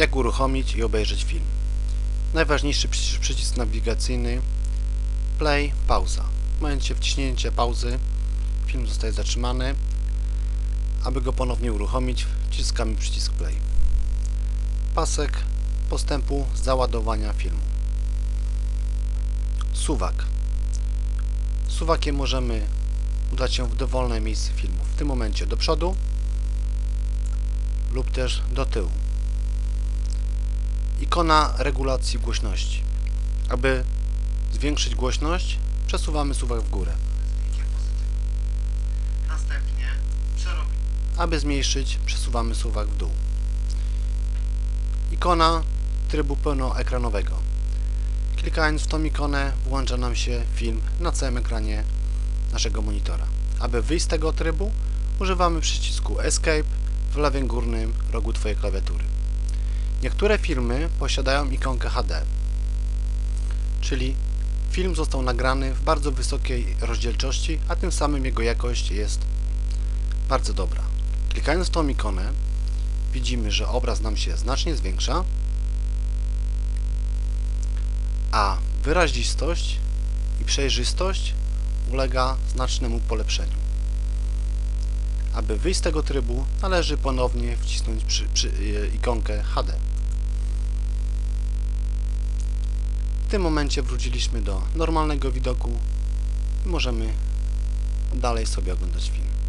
jak uruchomić i obejrzeć film. Najważniejszy przycisk, nawigacyjny play, pauza. W momencie wciśnięcia pauzy film zostaje zatrzymany. Aby go ponownie uruchomić, wciskamy przycisk play. Pasek postępu załadowania filmu. Suwak. Suwakiem możemy udać się w dowolne miejsce filmu. W tym momencie do przodu lub też do tyłu. Ikona regulacji głośności. Aby zwiększyć głośność, przesuwamy suwak w górę. Aby zmniejszyć, przesuwamy suwak w dół. Ikona trybu pełnoekranowego. Klikając w tą ikonę włącza nam się film na całym ekranie naszego monitora. Aby wyjść z tego trybu, używamy przycisku Escape w lewym górnym rogu Twojej klawiatury. Niektóre filmy posiadają ikonkę HD, czyli film został nagrany w bardzo wysokiej rozdzielczości, a tym samym jego jakość jest bardzo dobra. Klikając w tą ikonę widzimy, że obraz nam się znacznie zwiększa, a wyrazistość i przejrzystość ulega znacznemu polepszeniu. Aby wyjść z tego trybu, należy ponownie wcisnąć przy, przy, e, ikonkę HD. W tym momencie wróciliśmy do normalnego widoku i możemy dalej sobie oglądać film.